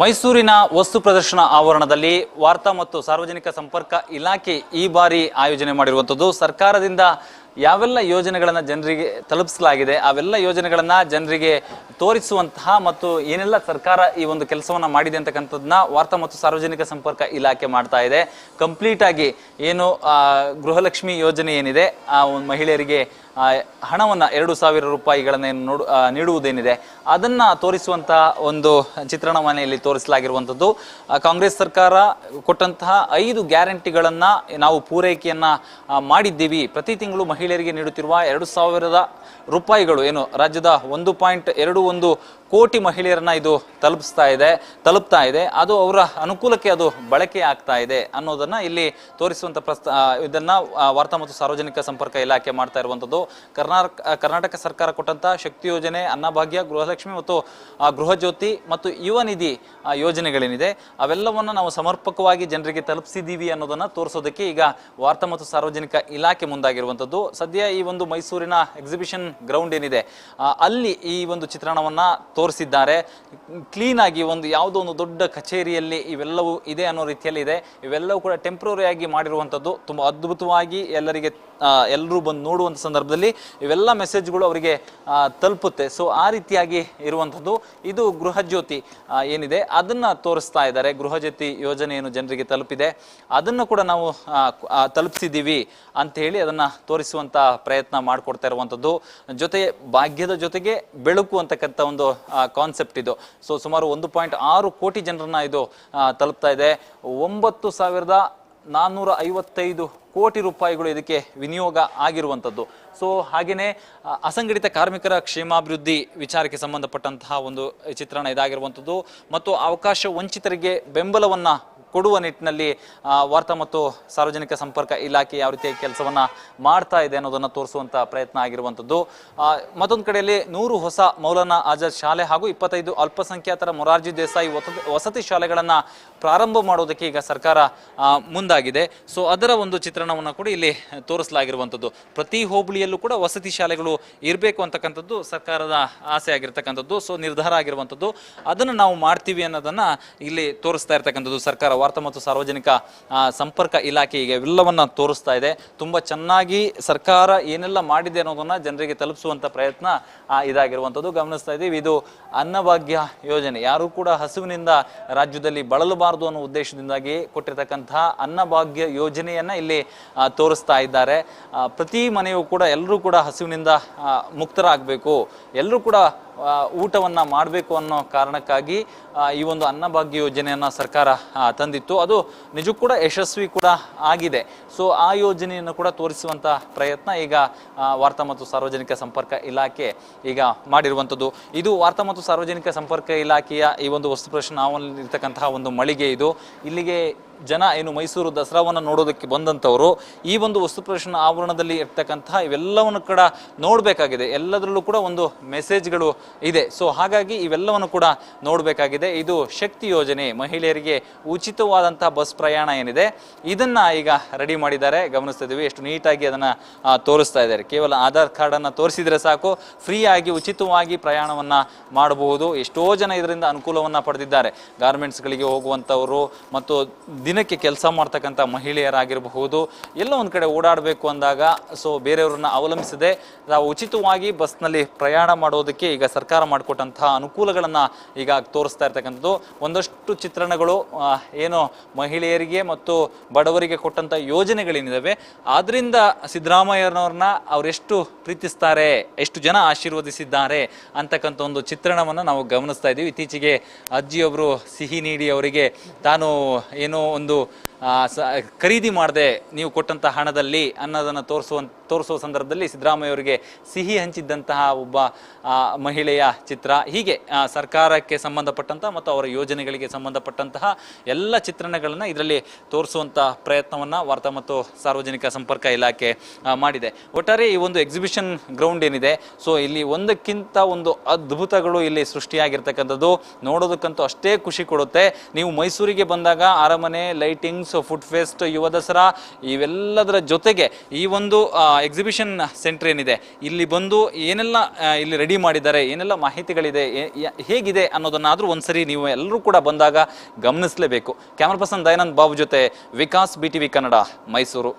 ಮೈಸೂರಿನ ವಸ್ತು ಪ್ರದರ್ಶನ ಆವರಣದಲ್ಲಿ ವಾರ್ತಾ ಮತ್ತು ಸಾರ್ವಜನಿಕ ಸಂಪರ್ಕ ಇಲಾಖೆ ಈ ಬಾರಿ ಆಯೋಜನೆ ಮಾಡಿರುವಂಥದ್ದು. ಸರ್ಕಾರದಿಂದ ಯಾವೆಲ್ಲ ಯೋಜನೆಗಳನ್ನು ಜನರಿಗೆ ತಲುಪಿಸಲಾಗಿದೆ, ಅವೆಲ್ಲ ಯೋಜನೆಗಳನ್ನು ಜನರಿಗೆ ತೋರಿಸುವಂತಹ ಮತ್ತು ಏನೆಲ್ಲ ಸರ್ಕಾರ ಈ ಒಂದು ಕೆಲಸವನ್ನು ಮಾಡಿದೆ ಅಂತಕ್ಕಂಥದ್ದನ್ನ ವಾರ್ತಾ ಮತ್ತು ಸಾರ್ವಜನಿಕ ಸಂಪರ್ಕ ಇಲಾಖೆ ಮಾಡ್ತಾ ಇದೆ. ಕಂಪ್ಲೀಟ್ ಆಗಿ ಏನು ಗೃಹಲಕ್ಷ್ಮಿ ಯೋಜನೆ ಏನಿದೆ, ಆ, ಒಂದು ಮಹಿಳೆಯರಿಗೆ ಹಣವನ್ನು ಎರಡು ಸಾವಿರ ರೂಪಾಯಿಗಳನ್ನು ನೋಡು ನೀಡುವುದೇನಿದೆ, ಅದನ್ನು ತೋರಿಸುವಂತಹ ಒಂದು ಚಿತ್ರಣವನ್ನು ಇಲ್ಲಿ ತೋರಿಸಲಾಗಿರುವಂಥದ್ದು ಕಾಂಗ್ರೆಸ್ ಸರ್ಕಾರ ಕೊಟ್ಟಂತಹ ಐದು ಗ್ಯಾರಂಟಿಗಳನ್ನು ನಾವು ಪೂರೈಕೆಯನ್ನ ಮಾಡಿದ್ದೀವಿ. ಪ್ರತಿ ತಿಂಗಳು ಮಹಿಳೆಯರಿಗೆ ನೀಡುತ್ತಿರುವ ಎರಡು ಸಾವಿರದ ರೂಪಾಯಿಗಳು ಏನು ರಾಜ್ಯದ ಒಂದು ಪಾಯಿಂಟ್ ಎರಡು ಒಂದು ಕೋಟಿ ಮಹಿಳೆಯರನ್ನ ಇದು ತಲುಪಿಸ್ತಾ ಇದೆ ತಲುಪ್ತಾ ಇದೆ. ಅದು ಅವರ ಅನುಕೂಲಕ್ಕೆ ಅದು ಬಳಕೆ ಆಗ್ತಾ ಇದೆ ಅನ್ನೋದನ್ನ ಇಲ್ಲಿ ತೋರಿಸುವಂತ ಪ್ರಸ್ತ ಇದನ್ನ ವಾರ್ತಾ ಮತ್ತು ಸಾರ್ವಜನಿಕ ಸಂಪರ್ಕ ಇಲಾಖೆ ಮಾಡ್ತಾ ಇರುವಂತದ್ದು. ಕರ್ನಾಟಕ ಕರ್ನಾಟಕ ಸರ್ಕಾರ ಕೊಟ್ಟಂತ ಶಕ್ತಿ ಯೋಜನೆ ಅನ್ನಭಾಗ್ಯ ಗೃಹಲಕ್ಷ್ಮಿ ಮತ್ತು ಆ, ಗೃಹ ಜ್ಯೋತಿ ಮತ್ತು ಯುವ ನಿಧಿ ಯೋಜನೆಗಳೇನಿದೆ. ಅವೆಲ್ಲವನ್ನ ನಾವು ಸಮರ್ಪಕವಾಗಿ ಜನರಿಗೆ ತಲುಪಿಸಿದೀವಿ ಅನ್ನೋದನ್ನ ತೋರಿಸೋದಕ್ಕೆ ಈಗ ವಾರ್ತಾ ಮತ್ತು ಸಾರ್ವಜನಿಕ ಇಲಾಖೆ ಮುಂದಾಗಿರುವಂತದ್ದು. ಸದ್ಯ ಈ ಒಂದು ಮೈಸೂರಿನ ಎಕ್ಸಿಬಿಷನ್ ಗ್ರೌಂಡ್ ಏನಿದೆ ಅಲ್ಲಿ ಈ ಒಂದು ಚಿತ್ರಣವನ್ನ ತೋರಿಸಿದ್ದಾರೆ. ಕ್ಲೀನ್ ಆಗಿ ಒಂದು ಯಾವುದೋ ಒಂದು ದೊಡ್ಡ ಕಚೇರಿಯಲ್ಲಿ ಇವೆಲ್ಲವೂ ಇದೆ ಅನ್ನೋ ರೀತಿಯಲ್ಲಿ ಇದೆ. ಇವೆಲ್ಲವೂ ಕೂಡ ಟೆಂಪ್ರರಿ ಆಗಿ ಮಾಡಿರುವಂಥದ್ದು ತುಂಬ ಅದ್ಭುತವಾಗಿ ಎಲ್ಲರಿಗೆ ಎಲ್ಲರೂ ಬಂದು ನೋಡುವಂಥ ಸಂದರ್ಭದಲ್ಲಿ ಇವೆಲ್ಲ ಮೆಸೇಜ್ಗಳು ಅವರಿಗೆ ತಲುಪುತ್ತೆ. ಸೊ ಆ ರೀತಿಯಾಗಿ ಇರುವಂಥದ್ದು. ಇದು ಗೃಹಜ್ಯೋತಿ ಏನಿದೆ, ಅದನ್ನು ತೋರಿಸ್ತಾ ಇದ್ದಾರೆ. ಗೃಹಜ್ಯೋತಿ ಯೋಜನೆ ಏನು ಜನರಿಗೆ ತಲುಪಿದೆ. ಅದನ್ನು ಕೂಡ ನಾವು ತಲುಪಿಸಿದ್ದೀವಿ ಅಂತ ಹೇಳಿ ಅದನ್ನ ತೋರಿಸುವಂತ ಪ್ರಯತ್ನ ಮಾಡಿಕೊಡ್ತಾ ಇರುವಂಥದ್ದು. ಜೊತೆ, ಭಾಗ್ಯದ ಜೊತೆಗೆ ಬೆಳಕು ಅಂತಕ್ಕಂಥ ಒಂದು ಕಾನ್ಸೆಪ್ಟ್ ಇದು. ಸೊ ಸುಮಾರು ಒಂದು ಪಾಯಿಂಟ್ ಆರು ಕೋಟಿ ಜನರನ್ನ ಇದು ತಲುಪ್ತಾ ಇದೆ. ಒಂಬತ್ತು ಸಾವಿರದ ನಾನ್ನೂರ ಐವತ್ತೈದು ಕೋಟಿ ರೂಪಾಯಿಗಳು ಇದಕ್ಕೆ ವಿನಿಯೋಗ ಆಗಿರುವಂಥದ್ದು. ಸೊ ಹಾಗೆಯೇ ಅಸಂಘಟಿತ ಕಾರ್ಮಿಕರ ಕ್ಷೇಮಾಭಿವೃದ್ಧಿ ವಿಚಾರಕ್ಕೆ ಸಂಬಂಧಪಟ್ಟಂತಹ ಒಂದು ಚಿತ್ರಣ ಇದಾಗಿರುವಂಥದ್ದು. ಮತ್ತು ಅವಕಾಶ ವಂಚಿತರಿಗೆ ಬೆಂಬಲವನ್ನು ಕೊಡುವ ನಿಟ್ಟಿನಲ್ಲಿ ವಾರ್ತಾ ಮತ್ತು ಸಾರ್ವಜನಿಕ ಸಂಪರ್ಕ ಇಲಾಖೆ ಯಾವ ರೀತಿಯ ಕೆಲಸವನ್ನ ಮಾಡ್ತಾ ಇದೆ ಅನ್ನೋದನ್ನ ತೋರಿಸುವಂತ ಪ್ರಯತ್ನ ಆಗಿರುವಂಥದ್ದು. ಮತ್ತೊಂದು ಕಡೆಯಲ್ಲಿ ನೂರು ಹೊಸ ಮೌಲಾನಾ ಆಜಾದ್ ಶಾಲೆ ಹಾಗೂ ಇಪ್ಪತ್ತೈದು ಅಲ್ಪಸಂಖ್ಯಾತರ ಮೊರಾರ್ಜಿ ದೇಸಾಯಿ ವಸತಿ ವಸತಿ ಶಾಲೆಗಳನ್ನ ಪ್ರಾರಂಭ ಮಾಡೋದಕ್ಕೆ ಈಗ ಸರ್ಕಾರ ಮುಂದಾಗಿದೆ. ಸೊ ಅದರ ಒಂದು ಚಿತ್ರಣವನ್ನು ಕೂಡ ಇಲ್ಲಿ ತೋರಿಸಲಾಗಿರುವಂಥದ್ದು. ಪ್ರತಿ ಹೋಬಳಿಯಲ್ಲೂ ಕೂಡ ವಸತಿ ಶಾಲೆಗಳು ಇರಬೇಕು ಅಂತಕ್ಕಂಥದ್ದು ಸರ್ಕಾರದ ಆಸೆ ಆಗಿರ್ತಕ್ಕಂಥದ್ದು. ಸೊ ನಿರ್ಧಾರ ಆಗಿರುವಂಥದ್ದು. ಅದನ್ನು ನಾವು ಮಾಡ್ತೀವಿ ಅನ್ನೋದನ್ನು ಇಲ್ಲಿ ತೋರಿಸ್ತಾ ಇರ್ತಕ್ಕಂಥದ್ದು ಸರ್ಕಾರ ವಾರ್ತಾ ಮತ್ತು ಸಾರ್ವಜನಿಕ ಸಂಪರ್ಕ ಇಲಾಖೆಗೆ ಇವೆಲ್ಲವನ್ನ ತೋರಿಸ್ತಾ ಇದೆ. ತುಂಬಾ ಚೆನ್ನಾಗಿ ಸರ್ಕಾರ ಏನೆಲ್ಲ ಮಾಡಿದೆ ಅನ್ನೋದನ್ನ ಜನರಿಗೆ ತಲುಪಿಸುವಂತ ಪ್ರಯತ್ನ ಇದಾಗಿರುವಂತದ್ದು ಗಮನಿಸ್ತಾ ಇದ್ದೀವಿ ಇದು ಅನ್ನಭಾಗ್ಯ ಯೋಜನೆ. ಯಾರು ಕೂಡ ಹಸುವಿನಿಂದ ರಾಜ್ಯದಲ್ಲಿ ಬಳಲಬಾರದು ಅನ್ನೋ ಉದ್ದೇಶದಿಂದಾಗಿ ಕೊಟ್ಟಿರ್ತಕ್ಕಂತಹ ಅನ್ನಭಾಗ್ಯ ಯೋಜನೆಯನ್ನ ಇಲ್ಲಿ ತೋರಿಸ್ತಾ ಇದ್ದಾರೆ. ಪ್ರತಿ ಮನೆಯೂ ಕೂಡ ಎಲ್ಲರೂ ಕೂಡ ಹಸುವಿನಿಂದ ಮುಕ್ತರಾಗಬೇಕು. ಎಲ್ಲರೂ ಕೂಡ ಊಟವನ್ನ ಮಾಡಬೇಕು ಅನ್ನೋ ಕಾರಣಕ್ಕಾಗಿ ಈ ಒಂದು ಅನ್ನಭಾಗ್ಯ ಯೋಜನೆಯನ್ನು ಸರ್ಕಾರ ತಂದಿತ್ತು. ಅದು ನಿಜಕ್ಕೂ ಕೂಡ ಯಶಸ್ವಿ ಕೂಡ ಆಗಿದೆ. ಸೊ ಆ ಯೋಜನೆಯನ್ನು ಕೂಡ ತೋರಿಸುವಂಥ ಪ್ರಯತ್ನ ಈಗ ವಾರ್ತಾ ಮತ್ತು ಸಾರ್ವಜನಿಕ ಸಂಪರ್ಕ ಇಲಾಖೆ ಈಗ ಮಾಡಿರುವಂಥದ್ದು ಇದು ವಾರ್ತಾ ಮತ್ತು ಸಾರ್ವಜನಿಕ ಸಂಪರ್ಕ ಇಲಾಖೆಯ ಈ ಒಂದು ವಸ್ತು ಪ್ರದರ್ಶನ ಇರ್ತಕ್ಕಂತಹ ಒಂದು ಮಳಿಗೆ ಇದು. ಇಲ್ಲಿಗೆ ಜನ ಏನು ಮೈಸೂರು ದಸರಾವನ್ನು ನೋಡೋದಕ್ಕೆ ಬಂದಂಥವರು, ಈ ಒಂದು ವಸ್ತು ಪ್ರದರ್ಶನ ಆವರಣದಲ್ಲಿ ಇರ್ತಕ್ಕಂತಹ ಇವೆಲ್ಲವನ್ನು ಕೂಡ ನೋಡಬೇಕಾಗಿದೆ. ಎಲ್ಲದರಲ್ಲೂ ಕೂಡ ಒಂದು ಮೆಸೇಜ್ಗಳು ಇದೆ. ಸೊ, ಹಾಗಾಗಿ ಇವೆಲ್ಲವನ್ನು ಕೂಡ ನೋಡಬೇಕಾಗಿದೆ. ಇದು ಶಕ್ತಿ ಯೋಜನೆ. ಮಹಿಳೆಯರಿಗೆ ಉಚಿತವಾದಂತಹ ಬಸ್ ಪ್ರಯಾಣ ಏನಿದೆ, ಇದನ್ನು ಈಗ ರೆಡಿ ಮಾಡಿದ್ದಾರೆ. ಗಮನಿಸ್ತಾ ಇದ್ದೀವಿ ಎಷ್ಟು ನೀಟಾಗಿ ಅದನ್ನು ತೋರಿಸ್ತಾ ಇದ್ದಾರೆ. ಕೇವಲ ಆಧಾರ್ ಕಾರ್ಡನ್ನು ತೋರಿಸಿದರೆ ಸಾಕು ಫ್ರೀ ಆಗಿ ಉಚಿತವಾಗಿ ಪ್ರಯಾಣವನ್ನು ಮಾಡಬಹುದು. ಎಷ್ಟೋ ಜನ ಇದರಿಂದ ಅನುಕೂಲವನ್ನು ಪಡೆದಿದ್ದಾರೆ. ಗಾರ್ಮೆಂಟ್ಸ್ಗಳಿಗೆ ಹೋಗುವಂಥವರು ಮತ್ತು ದಿನಕ್ಕೆ ಕೆಲಸ ಮಾಡ್ತಕ್ಕಂಥ ಮಹಿಳೆಯರಾಗಿರಬಹುದು, ಎಲ್ಲ ಒಂದು ಕಡೆ ಓಡಾಡಬೇಕು ಅಂದಾಗ ಸೊ ಬೇರೆಯವ್ರನ್ನ ಅವಲಂಬಿಸದೆ ನಾವು ಉಚಿತವಾಗಿ ಬಸ್ನಲ್ಲಿ ಪ್ರಯಾಣ ಮಾಡೋದಕ್ಕೆ ಈಗ ಸರ್ಕಾರ ಮಾಡಿಕೊಟ್ಟಂತಹ ಅನುಕೂಲಗಳನ್ನು ಈಗ ತೋರಿಸ್ತಾ ಇರ್ತಕ್ಕಂಥದ್ದು. ಒಂದಷ್ಟು ಚಿತ್ರಣಗಳು ಏನು ಮಹಿಳೆಯರಿಗೆ ಮತ್ತು ಬಡವರಿಗೆ ಕೊಟ್ಟಂಥ ಯೋಜನೆಗಳೇನಿದಾವೆ. ಆದ್ದರಿಂದ ಸಿದ್ದರಾಮಯ್ಯನವ್ರನ್ನ ಅವರೆಷ್ಟು ಪ್ರೀತಿಸ್ತಾರೆ, ಎಷ್ಟು ಜನ ಆಶೀರ್ವದಿಸಿದ್ದಾರೆ ಅಂತಕ್ಕಂಥ ಒಂದು ಚಿತ್ರಣವನ್ನು ನಾವು ಗಮನಿಸ್ತಾ ಇದ್ದೀವಿ. ಇತ್ತೀಚೆಗೆ ಅಜ್ಜಿಯೊಬ್ಬರು ಸಿಹಿ ನೀಡಿ ಅವರಿಗೆ ತಾನು ಏನೋ ಒಂದು ಸ- ಖರೀದಿ ಮಾಡದೆ ನೀವು ಕೊಟ್ಟಂತ ಹಣದಲ್ಲಿ ಅನ್ನೋದನ್ನು ತೋರಿಸುವ ತೋರಿಸುವ ಸಂದರ್ಭದಲ್ಲಿ ಸಿದ್ದರಾಮಯ್ಯ ಅವರಿಗೆ ಸಿಹಿ ಹಂಚಿದ್ದಂತಹ ಒಬ್ಬ ಮಹಿಳೆಯ ಚಿತ್ರ. ಹೀಗೆ ಸರ್ಕಾರಕ್ಕೆ ಸಂಬಂಧಪಟ್ಟಂತ ಮತ್ತು ಅವರ ಯೋಜನೆಗಳಿಗೆ ಸಂಬಂಧಪಟ್ಟಂತಹ ಎಲ್ಲ ಚಿತ್ರಣಗಳನ್ನು ಇದರಲ್ಲಿ ತೋರಿಸುವಂಥ ಪ್ರಯತ್ನವನ್ನು ವಾರ್ತಾ ಮತ್ತು ಸಾರ್ವಜನಿಕ ಸಂಪರ್ಕ ಇಲಾಖೆ ಮಾಡಿದೆ. ಒಟ್ಟಾರೆ ಈ ಒಂದು ಎಕ್ಸಿಬಿಷನ್ ಗ್ರೌಂಡ್ ಏನಿದೆ, ಸೊ ಇಲ್ಲಿ ಒಂದಕ್ಕಿಂತ ಒಂದು ಅದ್ಭುತಗಳು ಇಲ್ಲಿ ಸೃಷ್ಟಿಯಾಗಿರ್ತಕ್ಕಂಥದ್ದು. ನೋಡೋದಕ್ಕಂತೂ ಅಷ್ಟೇ ಖುಷಿ ಕೊಡುತ್ತೆ. ನೀವು ಮೈಸೂರಿಗೆ ಬಂದಾಗ ಅರಮನೆ, ಲೈಟಿಂಗ್ಸ್ ಸಾಂಗ್ಸ್ ಫುಡ್ ಫೆಸ್ಟ್ ಯುವ ದಸರಾ ಇವೆಲ್ಲದರ ಜೊತೆಗೆ ಈ ಒಂದು ಎಕ್ಸಿಬಿಷನ್ ಸೆಂಟರ್ ಏನಿದೆ, ಇಲ್ಲಿ ಬಂದು ಏನೆಲ್ಲ ಇಲ್ಲಿ ರೆಡಿ ಮಾಡಿದ್ದಾರೆ, ಏನೆಲ್ಲ ಮಾಹಿತಿಗಳಿದೆ ಹೇಗಿದೆ ಅನ್ನೋದನ್ನಾದರೂ ಒಂದ್ಸರಿ ನೀವು ಎಲ್ಲರೂ ಕೂಡ ಬಂದಾಗ ಗಮನಿಸಲೇಬೇಕು. ಕ್ಯಾಮರಾ ಪರ್ಸನ್ ದಯಾನಂದ್ ಬಾಬು ಜೊತೆ ವಿಕಾಸ್ ಬಿ ಕನ್ನಡ, ಮೈಸೂರು.